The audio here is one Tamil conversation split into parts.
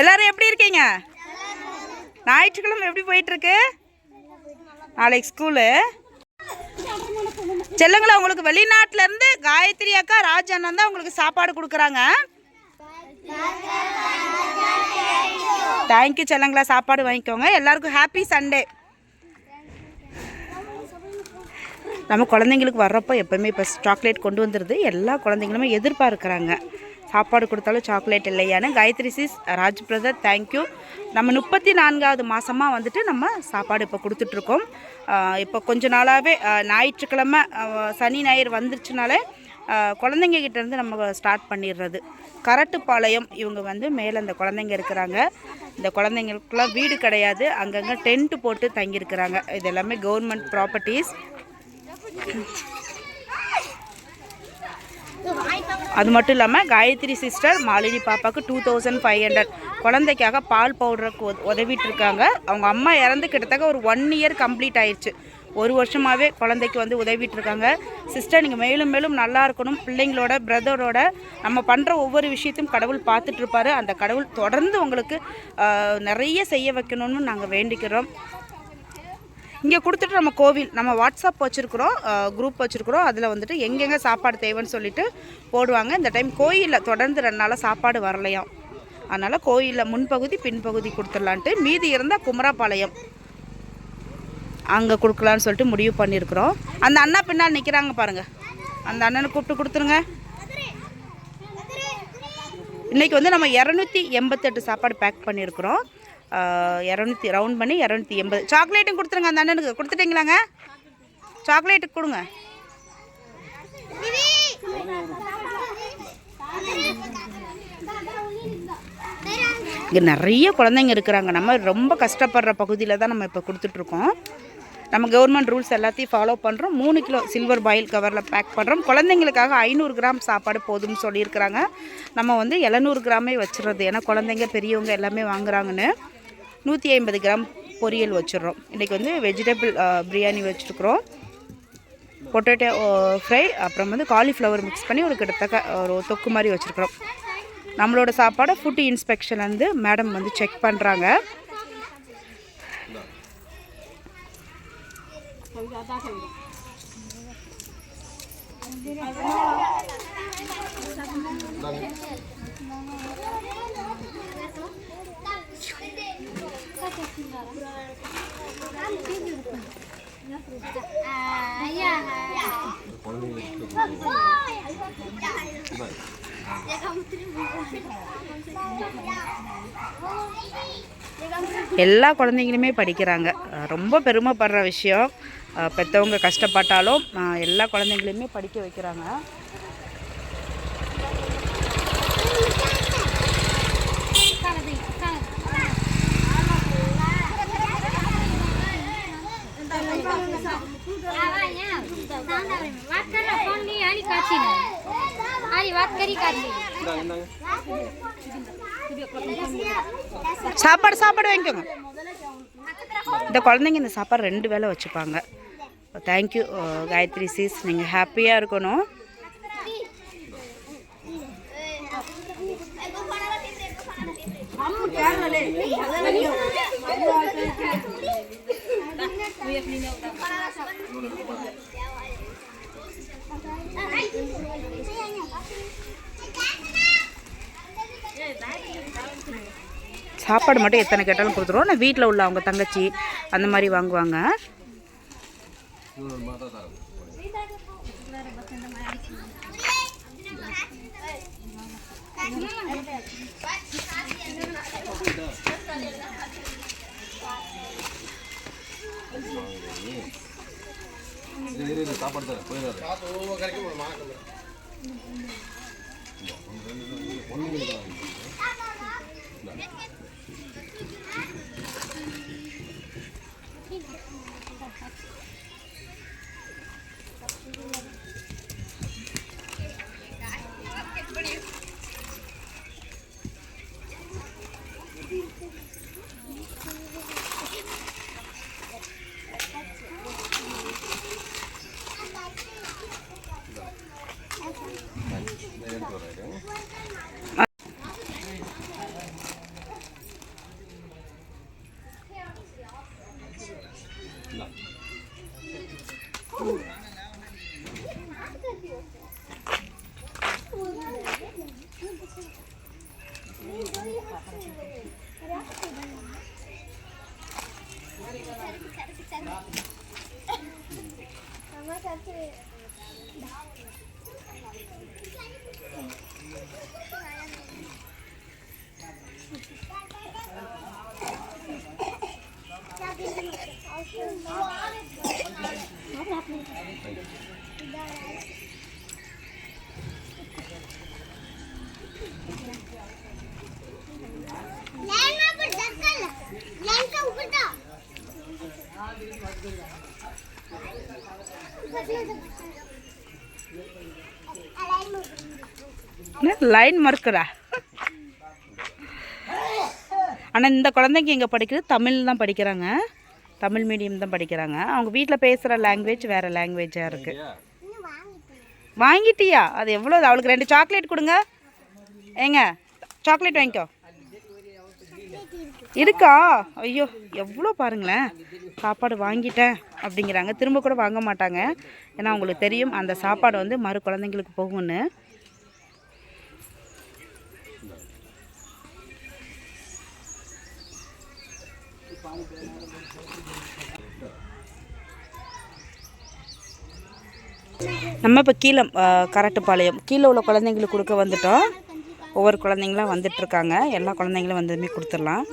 எல்லாரும் எப்படி இருக்கீங்க? ஞாயிற்றுக்கிழமை எப்படி போயிட்டு இருக்கு நாளைக்கு ஸ்கூலு செல்லுங்களா உங்களுக்கு வெளிநாட்டுல இருந்து காயத்ரி அக்கா ராஜ் அண்ணன் தான் உங்களுக்கு சாப்பாடு கொடுக்குறாங்க. தேங்க்யூ செல்லுங்களா சாப்பாடு வாங்கிக்கோங்க. எல்லாருக்கும் ஹாப்பி சண்டே நம்ம குழந்தைங்களுக்கு வர்றப்போ எப்போவுமே இப்போ சாக்லேட் கொண்டு வந்துடுது எல்லா குழந்தைங்களுமே எதிர்பார்க்குறாங்க. சாப்பாடு கொடுத்தாலும் சாக்லேட் இல்லையான்னு. Gayathri sis Raj brother thank you நம்ம முப்பத்தி நான்காவது மாதமாக வந்துட்டு நம்ம சாப்பாடு இப்போ கொடுத்துட்ருக்கோம். இப்போ கொஞ்ச நாளாகவே ஞாயிற்றுக்கிழமை சனி ஞாயிறு வந்துருச்சுனாலே குழந்தைங்க கிட்டேருந்து நம்ம ஸ்டார்ட் பண்ணிடுறது. கரட்டுப்பாளையம் இவங்க வந்து மேலே அந்த குழந்தைங்க இருக்கிறாங்க. இந்த குழந்தைங்களுக்குலாம் வீடு கிடையாது. அங்கங்கே டென்ட் போட்டு தங்கியிருக்கிறாங்க. இது எல்லாமே கவர்மெண்ட் ப்ராப்பர்ட்டிஸ் அது மட்டும் இல்லாமல் காயத்ரி சிஸ்டர் மாலினி பாப்பாவுக்கு டூ தௌசண்ட் ஃபைவ் ஹண்ட்ரட் குழந்தைக்காக பால் பவுடருக்கு உத- உதவிட்டு இருக்காங்க அவங்க அம்மா இறந்து கிட்டத்தக்க ஒரு ஒன் இயர் கம்ப்ளீட் ஆயிடுச்சு ஒரு வருஷமாகவே குழந்தைக்கு வந்து உதவிட்டு இருக்காங்க சிஸ்டர் நீங்கள் மேலும் மேலும் நல்லா இருக்கணும். பிள்ளைங்களோட பிரதரோட நம்ம பண்ணுற ஒவ்வொரு விஷயத்தையும் கடவுள் பார்த்துட்ருப்பாரு அந்த கடவுள் தொடர்ந்து உங்களுக்கு நிறைய செய்ய வைக்கணும்னு நாங்கள் வேண்டிக்கிறோம். இங்கே கொடுத்துட்டு நம்ம கோவில் நம்ம வாட்ஸ்அப் வச்சுருக்குறோம் குரூப் வச்சுருக்குறோம். அதில் வந்துட்டு எங்கெங்கே சாப்பாடு தேவைன்னு சொல்லிட்டு போடுவாங்க. இந்த டைம் கோயிலில் தொடர்ந்து ரெண்டு நாளாக சாப்பாடு வரலையாம். அதனால் கோயிலில் முன்பகுதி பின்பகுதி கொடுத்துடலான்ட்டு மீதி இருந்தால் குமராபாளையம். அங்கே கொடுக்கலான்னு சொல்லிட்டு முடிவு பண்ணியிருக்கிறோம் அந்த அண்ணா பின்னால் நிற்கிறாங்க பாருங்கள் அந்த அண்ணனை கூப்பிட்டு கொடுத்துருங்க. இன்றைக்கி வந்து நம்ம இரநூத்தி எண்பத்தெட்டு சாப்பாடு பேக் பண்ணியிருக்கிறோம் இரநூத்தி ரவுண்ட் பண்ணி இரநூத்தி எண்பது. சாக்லேட்டும் கொடுத்துருங்க அந்த அண்ணனுக்கு. கொடுத்துட்டீங்களாங்க? சாக்லேட்டு கொடுங்க. இங்கே நிறைய குழந்தைங்க இருக்கிறாங்க. நம்ம ரொம்ப கஷ்டப்படுற பகுதியில் தான் நம்ம இப்போ கொடுத்துட்ருக்கோம். நம்ம கவர்மெண்ட் ரூல்ஸ் எல்லாத்தையும் ஃபாலோ பண்ணுறோம் மூணு கிலோ சில்வர் பாயில் கவரில் பேக் பண்ணுறோம் குழந்தைங்களுக்காக ஐநூறு கிராம் சாப்பாடு போதும்னு சொல்லியிருக்கிறாங்க. நம்ம வந்து எழுநூறு கிராமே வச்சுறது ஏன்னா குழந்தைங்க பெரியவங்க எல்லாமே வாங்குறாங்கன்னு. நூற்றி ஐம்பது கிராம் பொரியல் வச்சிடுறோம். இன்றைக்கி வந்து வெஜிடபிள் பிரியாணி வச்சுருக்குறோம். பொட்டேட்டோ ஃப்ரை அப்புறம் வந்து காலிஃப்ளவர் மிக்ஸ் பண்ணி ஒரு கிட்டத்தக்க ஒரு தொக்கு மாதிரி வச்சுருக்குறோம். நம்மளோட சாப்பாடை ஃபுட்டு இன்ஸ்பெக்ஷன் வந்து மேடம் வந்து செக் பண்ணுறாங்க எல்லா குழந்தைங்களுமே படிக்கிறாங்க. ரொம்ப பெருமைப்படுற விஷயம். பெற்றவங்க கஷ்டப்பட்டாலும் எல்லா குழந்தைங்களையுமே படிக்க வைக்கிறாங்க. சாப்பாடு சாப்பாடு வாங்கிக்கோங்க. இந்த குழந்தைங்க இந்த சாப்பாடு ரெண்டு வேலை வச்சுப்பாங்க. தேங்க்யூ காயத்ரி சீஸ் நீங்கள் ஹாப்பியாக இருக்கணும். சாப்பாடு மட்டும் எத்தனை கேட்டாலும் கொடுத்துருவோம். நான் வீட்டில் உள்ள அவங்க தங்கச்சி அந்த மாதிரி வாங்குவாங்க. சாப்பாடு தரேன் போயிடாது. லைன் மறுக்கிறா? ஆனால் இந்த குழந்தைங்க இங்கே படிக்கிறது தமிழ் தான் படிக்கிறாங்க. தமிழ் மீடியம் தான் படிக்கிறாங்க. அவங்க வீட்டில் பேசுகிற லாங்குவேஜ் வேறு லாங்குவேஜாக இருக்குது வாங்கிட்டியா? அது எவ்வளோ அவளுக்கு ரெண்டு சாக்லேட் கொடுங்க. ஏங்க சாக்லேட் வாங்கிக்கோ. இருக்கா? ஐயோ எவ்வளோ பாருங்களேன். சாப்பாடு வாங்கிட்டேன் அப்படிங்கிறாங்க. திரும்ப கூட வாங்க மாட்டாங்க. ஏன்னா அவங்களுக்கு தெரியும் அந்த சாப்பாடு வந்து மறு குழந்தைங்களுக்கு போகும்னு. நம்ம இப்போ கீழே கரட்டுப்பாளையம் கீழே உள்ள குழந்தைங்களுக்கு கொடுக்க வந்துட்டோம். ஒவ்வொரு குழந்தைங்களாம் வந்துட்டுருக்காங்க எல்லா குழந்தைங்களும் வந்ததுமே கொடுத்துடலாம்.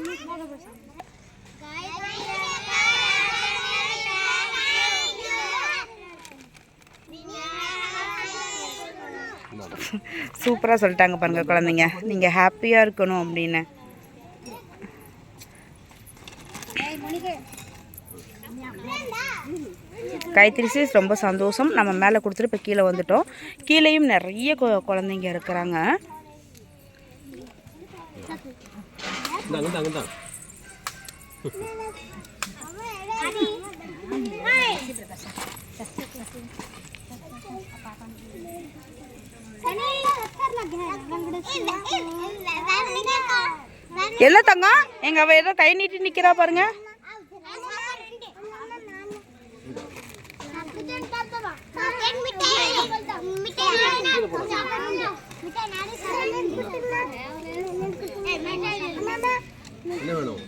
சூப்பராக சொல்லிட்டாங்க பாருங்க குழந்தைங்க. நீங்கள் ஹாப்பியாக இருக்கணும் அப்படின்னு. காயத்ரி சீஸ் ரொம்ப சந்தோஷம். நம்ம மேலே கொடுத்துட்டு இப்போ கீழே வந்துட்டோம். கீழேயும் நிறைய கு- குழந்தைங்க இருக்கிறாங்க. இந்தாங்க இந்தாங்க என்ன தங்கம் எங்க அவ ஏதோ கை நீட்டி நிக்கிறா பாருங்க. என்ன வேணும்?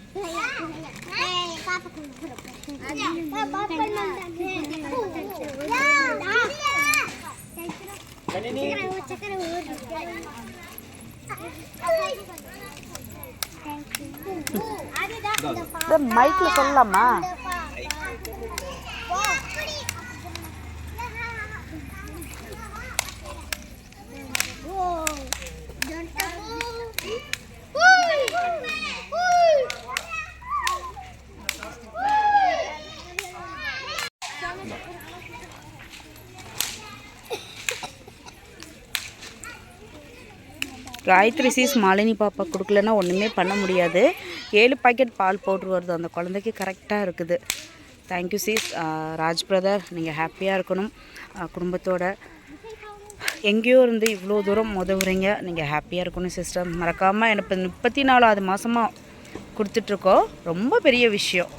மைக்ல சொல்லலாமா காயத்ரி சீஸ் மாலினி பாப்பா கொடுக்கலன்னா ஒன்றுமே பண்ண முடியாது. ஏழு பாக்கெட் பால் பவுட்ரு வருது. அந்த குழந்தைக்கு கரெக்டாக இருக்குது. தேங்க்யூ சீஸ் ராஜ் பிரதர் நீங்கள் ஹாப்பியாக இருக்கணும். குடும்பத்தோட. எங்கேயோ இருந்து இவ்வளோ தூரம் உதவுறீங்க நீங்கள் ஹாப்பியாக இருக்கணும் சிஸ்டர் மறக்காமல் எனக்கு முப்பத்தி நாலாவது மாதமாக கொடுத்துட்ருக்கோம் ரொம்ப பெரிய விஷயம்.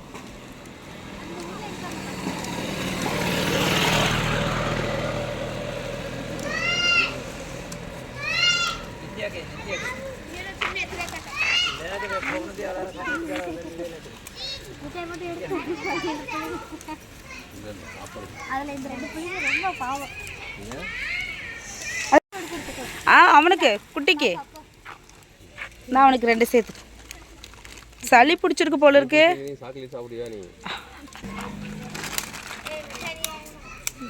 அதுல இந்த ரெண்டு பையன் ரொம்ப பாவம். ஆ அவனுக்கு குட்டிக்கு. நான் அவனுக்கு ரெண்டு சேர்த்து சளி பிடிச்சிருக்கு போல இருக்கு.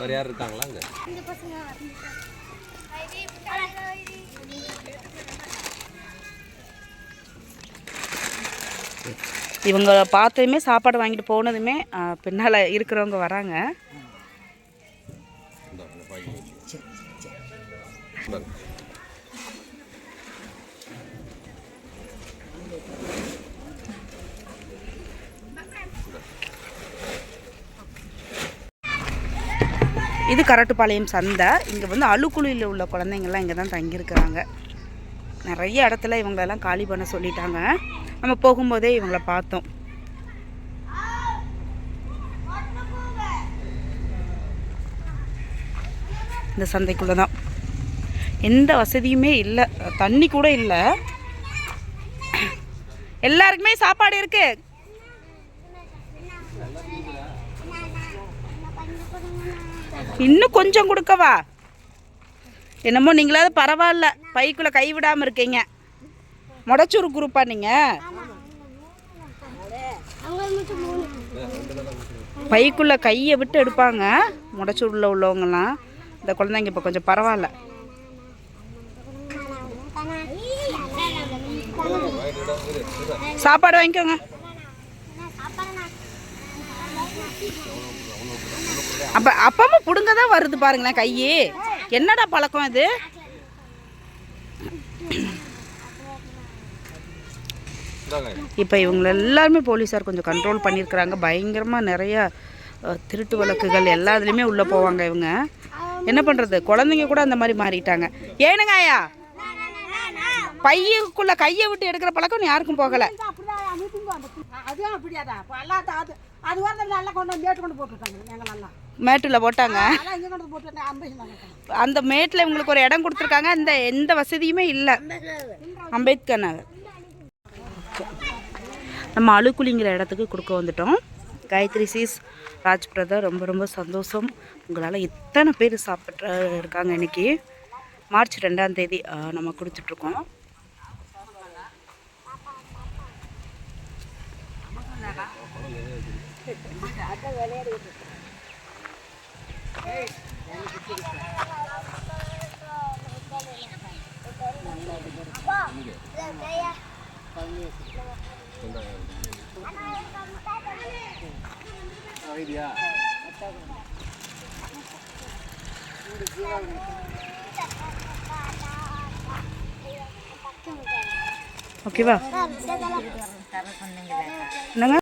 வேறு யார் இருக்காங்களா அங்கே? இவங்க பார்த்ததுமே சாப்பாடு வாங்கிட்டு போனதுமே பின்னால் இருக்கிறவங்க வராங்க. இது கரட்டுப்பாளையம் சந்தை. இங்கே வந்து அழுக்குழியில் உள்ள குழந்தைங்கள்லாம் இங்கே தான் தங்கியிருக்கிறாங்க. நிறைய இடத்துல இவங்களெல்லாம் காலி பண்ண சொல்லிட்டாங்க. நம்ம போகும்போதே இவங்களை பார்த்தோம். இந்த சந்தைக்குள்ளே தான். எந்த வசதியுமே இல்லை. தண்ணி கூட இல்லை. எல்லாருக்குமே சாப்பாடு இருக்கு. இன்னும் கொஞ்சம் கொடுக்கவா? என்னமோ நீங்களாவது பரவாயில்ல. பைக்குள்ளே கைவிடாமல் இருக்கீங்க. முடச்சூர் குரூப்பா நீங்கள் பைக்குள்ளே கையை விட்டு எடுப்பாங்க. முடச்சூரில் உள்ளவங்கலாம். இந்த குழந்தைங்க இப்போ கொஞ்சம் பரவாயில்ல. சாப்பாடு வாங்கிக்கோங்க. அப்ப அப்பமும் புடுங்க தான் வருது பாருங்களேன் கையே. என்னடா பழக்கம் இது? இப்போ இவங்க எல்லாருமே போலீஸார் கொஞ்சம் கண்ட்ரோல் பண்ணியிருக்கிறாங்க. பயங்கரமாக நிறைய திருட்டு வழக்குகள் எல்லாத்துலேயுமே உள்ளே போவாங்க இவங்க. என்ன பண்ணுறது குழந்தைங்க கூட அந்த மாதிரி மாறிட்டாங்க. ஏனுங்க ஐயா? பையக்குள்ளே கையை விட்டு எடுக்கிற பழக்கம் யாருக்கும் போகலை. அதுவும் அது வந்து நல்லா கொண்டு மேட்டு கொண்டு போட்டுருக்காங்க மேட்டில் போட்டாங்க. அந்த மேட்டில் இவங்களுக்கு ஒரு இடம் கொடுத்துருக்காங்க. இந்த எந்த வசதியுமே இல்லை. அம்பேத்கர் நகர். நம்ம அழுக்குழிங்கிற இடத்துக்கு கொடுக்க வந்துட்டோம். காயத்ரி சீஸ் ராஜ் பிரதர் ரொம்ப ரொம்ப சந்தோஷம். உங்களால் எத்தனை பேர் சாப்பிட்ற இருக்காங்க இன்னைக்கு. மார்ச் ரெண்டாம் தேதி நம்ம கொடுத்துட்ருக்கோம் ஓகேவா? என்னங்க?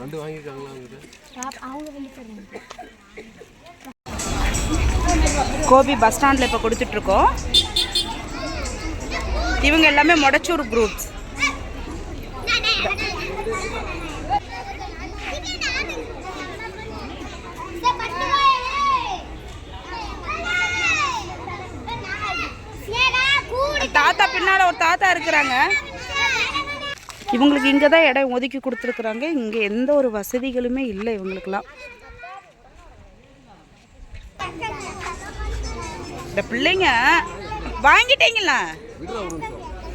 ரெண்டு வாங்கியிருக்காங்களா அவங்ககிட்ட? கோபி பஸ் ஸ்டாண்டில் இப்போ கொடுத்துட்ருக்கோம். இவங்க எல்லாமே மொடச்சூர் குரூப்ஸ் தாத்தா பின்னால் ஒரு தாத்தா இருக்கிறாங்க. இவங்களுக்கு இங்கே தான் இடம் ஒதுக்கி கொடுத்துருக்குறாங்க. இங்கே எந்த ஒரு வசதிகளுமே இல்லை இவங்களுக்கெல்லாம். இந்த பிள்ளைங்க வாங்கிட்டீங்களா?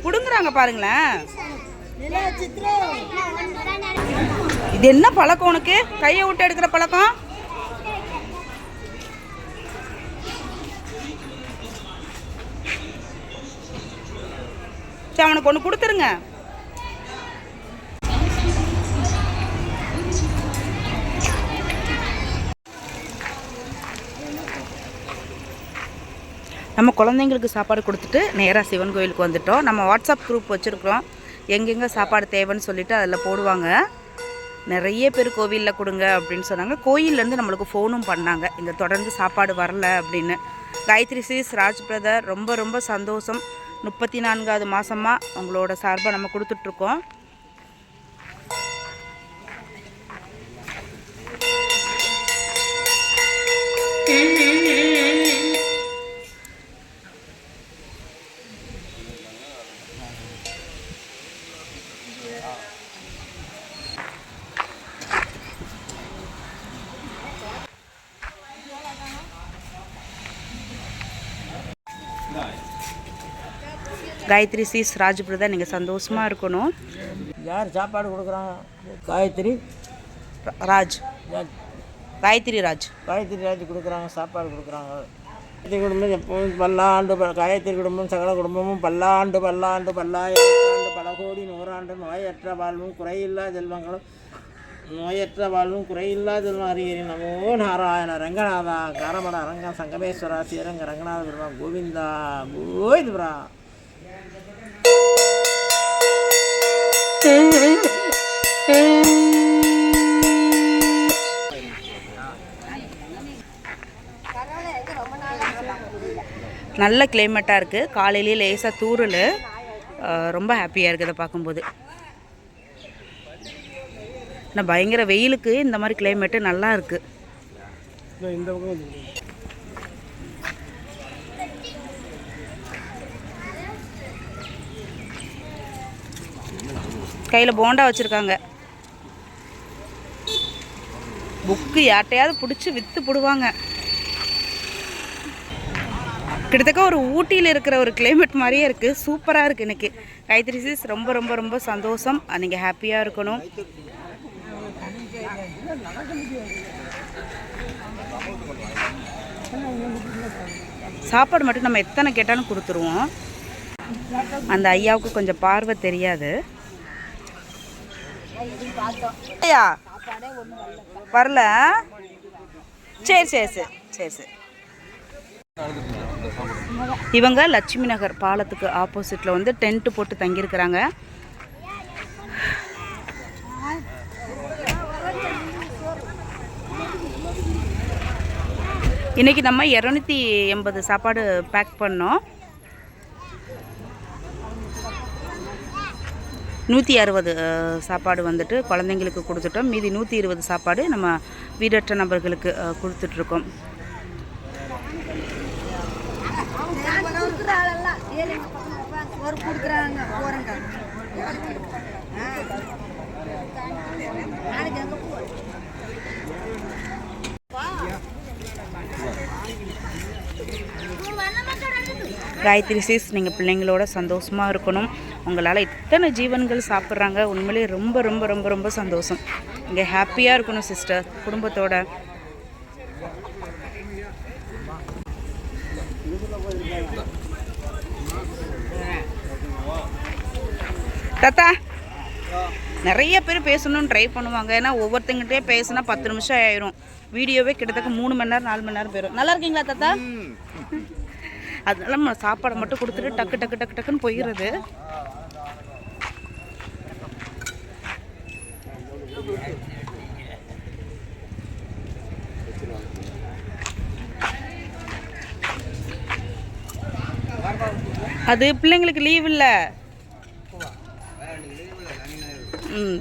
பிடுங்குறாங்க பாருங்களேன். இது என்ன பழக்கம் உனக்கு? கையை விட்டு எடுக்கிற பழக்கம்? சரி அவனுக்கு ஒன்று கொடுத்துருங்க. நம்ம குழந்தைங்களுக்கு சாப்பாடு கொடுத்துட்டு நேராக சிவன் கோயிலுக்கு வந்துட்டோம். நம்ம வாட்ஸ்அப் குரூப் வச்சுருக்குறோம். எங்கெங்கே சாப்பாடு தேவைன்னு சொல்லிட்டு அதில் போடுவாங்க. நிறைய பேர் கோவிலில் கொடுங்க அப்படின்னு சொன்னாங்க. கோயிலேருந்து நம்மளுக்கு ஃபோனும் பண்ணாங்க. இங்கே தொடர்ந்து சாப்பாடு வரல அப்படின்னு. காயத்ரி சீஸ் ராஜ் பிரதர் ரொம்ப ரொம்ப சந்தோஷம். முப்பத்தி நான்காவது மாதமாக உங்களோட சார்பை நம்ம கொடுத்துட்ருக்கோம் காயத்ரி சீஸ் ராஜ் பிரதர் நீங்கள் சந்தோஷமாக இருக்கணும். யார் சாப்பாடு கொடுக்குறாங்க? காயத்ரி? ராஜ். காயத்ரி ராஜ். காயத்ரி ராஜ் கொடுக்குறாங்க சாப்பாடு கொடுக்குறாங்க. காயத்ரி குடும்பம் எப்பவும் பல்லாண்டு ப- காயத்ரி குடும்பம் சகல குடும்பமும் பல்லாண்டு பல்லாண்டு பல்லாயிரத்தாண்டு பல கோடி நூறாண்டு நோயற்ற வாழ்வும் குறையில்லா செல்வங்களும் நோயற்ற வாழ்வும் குறையில்லா செல்வம். அறிகிறேன் நமோ நாராயண ரங்கநாதா காரமட அரங்க சங்கமேஸ்வரா ஸ்ரீரங்க ரங்கநாத பெருமா கோவிந்தா கோவிந்தபுரா நல்ல கிளைமேட்டாக இருக்குது காலையிலேயே லேசாக தூறல். ரொம்ப ஹாப்பியாக இருக்குது அதை பார்க்கும்போது. ஆனால் பயங்கர வெயிலுக்கு இந்த மாதிரி கிளைமேட்டு நல்லா இருக்குது கையில் போண்டா வச்சுருக்காங்க. புக்கு யார்ட்டையாவது பிடிச்சி விற்று போடுவாங்க. கிட்டத்தட்ட ஒரு ஊட்டியில் இருக்கிற ஒரு கிளைமேட் மாதிரியே இருக்குது சூப்பராக இருக்குது இன்றைக்கி கைத்தறி சீஸ் ரொம்ப ரொம்ப ரொம்ப சந்தோஷம். நீங்கள் ஹாப்பியாக இருக்கணும். சாப்பாடு மட்டும் நம்ம எத்தனை கேட்டாலும் கொடுத்துருவோம். அந்த ஐயாவுக்கு கொஞ்சம் பார்வை தெரியாது. ஐயா வரல. சரி சரி சரி சரி சரி. இவங்க லட்சுமி நகர் பாலத்துக்கு ஆப்போசிட்டில் வந்து டென்ட் போட்டு தங்கியிருக்கிறாங்க. இன்னைக்கு நம்ம இரநூத்தி எண்பது சாப்பாடு பேக் பண்ணோம். நூற்றி அறுபது சாப்பாடு வந்துட்டு குழந்தைங்களுக்கு கொடுத்துட்டோம். மீதி நூற்றி இருபது சாப்பாடு நம்ம வீடற்ற நபர்களுக்கு கொடுத்துட்ருக்கோம். ஒரு கொடுக்குறாங்க போகிறேங்க காயத்ரி சீஸ் நீங்கள் பிள்ளைங்களோட சந்தோஷமாக இருக்கணும். உங்களால் இத்தனை ஜீவன்கள் சாப்பிட்றாங்க. உண்மையிலேயே ரொம்ப ரொம்ப ரொம்ப ரொம்ப சந்தோஷம். இங்கே ஹாப்பியாக இருக்கணும் சிஸ்டர் குடும்பத்தோட. தாத்தா நிறைய பேர் பேசணும்னு ட்ரை பண்ணுவாங்க. ஏன்னா ஒவ்வொருத்தங்கிட்டே பேசினா பத்து நிமிஷம் ஆயிரும். வீடியோவே கிட்டத்தட்ட மூணு மணி நேரம் நாலு மணி நேரம் போயிடும் நல்லா இருக்கீங்களா தாத்தா? அதனால நம்ம சாப்பாடை மட்டும் கொடுத்துட்டு டக்கு டக்கு டக்கு டக்குன்னு போயிடுறது. அது பிள்ளைங்களுக்கு லீவ் இல்லை. ம்.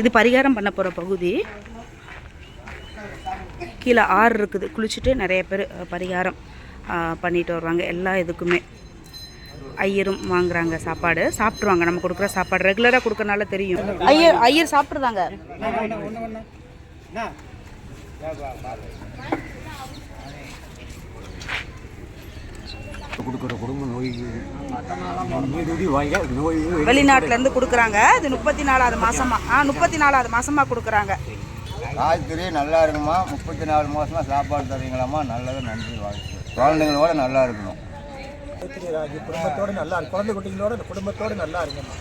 இது பரிகாரம் பண்ண போகிற பகுதி. கீழே ஆறு இருக்குது. குளிச்சுட்டு நிறைய பேர் பரிகாரம் பண்ணிட்டு வருவாங்க. எல்லா இதுக்குமே. ஐயரும் வாங்குறாங்க சாப்பாடு. சாப்பிட்ருவாங்க நம்ம கொடுக்குற சாப்பாடு ரெகுலராக கொடுக்கறனால தெரியும். ஐயர் ஐயர் சாப்பிட்றதாங்க கொடுக்குற குடும்ப நோய் வாங்க நோய் வெளிநாட்டிலேருந்து கொடுக்குறாங்க. இது முப்பத்தி நாலாவது மாசமா. ஆ முப்பத்தி நாலாவது மாசமா கொடுக்குறாங்க. காய்கறி நல்லா இருக்குமா? முப்பத்தி நாலு மாதமாக சாப்பாடு தரீங்களாம்மா? நல்லது நன்றி வாழ்த்து. குழந்தைங்களோட நல்லா இருக்கணும். ராஜு குடும்பத்தோடு நல்லா இருக்கு குழந்தை குட்டிங்களோட குடும்பத்தோடு நல்லா இருக்குமா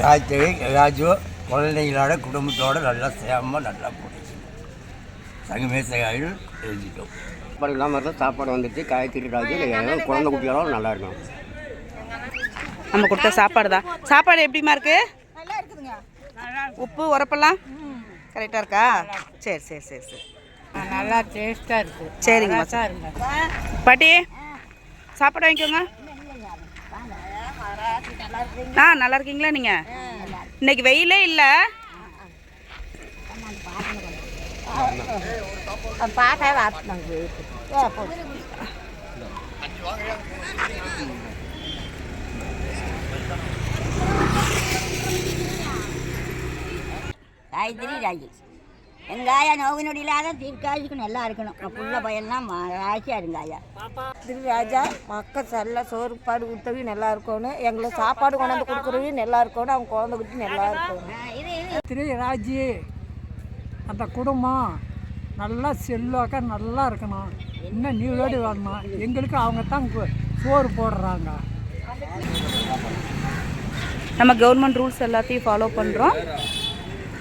காய்கறி ராஜு குழந்தைங்களோட குடும்பத்தோட நல்லா சேமமாக நல்லா சங்கமேசைகள் எழுதிட்டோம். சாப்பாடு இல்லாமல் இருந்தால் சாப்பாடு வந்துட்டு காய்கறி ராஜு குழந்தை குட்டிகளோட நல்லா இருக்கும் நம்ம கொடுத்த சாப்பாடு தான் சாப்பாடு எப்படிமா இருக்கு உப்பு உரப்பெல்லாம்? கரெக்டாக இருக்கா? சரி சரி சரி சரி. நல்லா டேஸ்ட்டாக இருக்குது சரிங்கம்மா பாட்டி சாப்பாடு வாங்கிக்கோங்க. ஆ நல்லா இருக்கீங்களா நீங்கள் இன்னைக்கு வெயிலே இல்லை. பாட்டே வாத்தினாங்க காயத்ரி ராஜி வெங்காயம் நோவு நொடி இல்லாத தீர்க்காய்க்கு நல்லா இருக்கணும் புள்ள பையன்லாம் ராசியாக இருங்காயா திரு ராஜா மக்கள் சரில சோறு பாடு கொடுத்தவி நல்லா இருக்கணும் எங்களுக்கு சாப்பாடு கொண்டாந்து கொடுக்குறவையும் நல்லா இருக்கணும் அவங்க குழந்தை குட்டி நல்லா இருக்கணும் திரு ராஜி அந்த குடும்பம் நல்லா செல்வாக்க நல்லா இருக்கணும். இன்னும் நீளோடு வரணும். எங்களுக்கு அவங்க தான் சோறு போடுறாங்க. நம்ம கவர்மெண்ட் ரூல்ஸ் எல்லாத்தையும் ஃபாலோ பண்ணுறோம்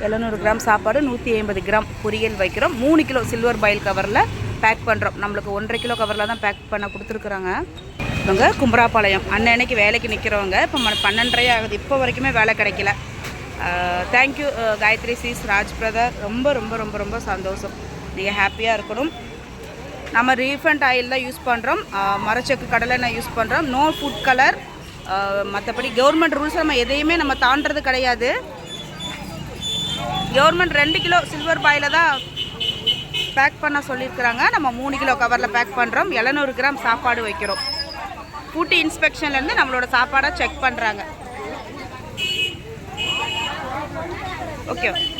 எழுநூறு கிராம் சாப்பாடு நூற்றி ஐம்பது கிராம் பொரியல் வைக்கிறோம். மூணு கிலோ சில்வர் பாயில் கவரில் பேக் பண்ணுறோம் நம்மளுக்கு ஒன்றரை கிலோ கவரில் தான் பேக் பண்ண கொடுத்துருக்குறாங்க. இவங்க கும்பராப்பாளையம் அன்னன்னைக்கு வேலைக்கு நிற்கிறவங்க இப்போ ம பன்னெண்டரை ஆகுது. இப்போ வரைக்குமே வேலை கிடைக்கல. Thank you Gayathri sis Raj brother ரொம்ப ரொம்ப ரொம்ப ரொம்ப சந்தோஷம். நீங்கள் ஹாப்பியாக இருக்கணும். நம்ம ரீஃபண்ட் ஆயில் தான் யூஸ் பண்ணுறோம் மரச்சக்கு கடலெண்ணெய் யூஸ் பண்ணுறோம் நோ ஃபுட் கலர் மற்றபடி கவர்மெண்ட் ரூல்ஸ் நம்ம எதையுமே நம்ம தாண்டது கிடையாது. கவர்மெண்ட் ரெண்டு கிலோ சில்வர் பாயில் தான் பேக் பண்ண சொல்லியிருக்கிறாங்க. நம்ம மூணு கிலோ கவரில் பேக் பண்ணுறோம் எழுநூறு கிராம் சாப்பாடு வைக்கிறோம். ஃபுட் இன்ஸ்பெக்ஷன்லேருந்து நம்மளோட சாப்பாடை செக் பண்ணுறாங்க okay.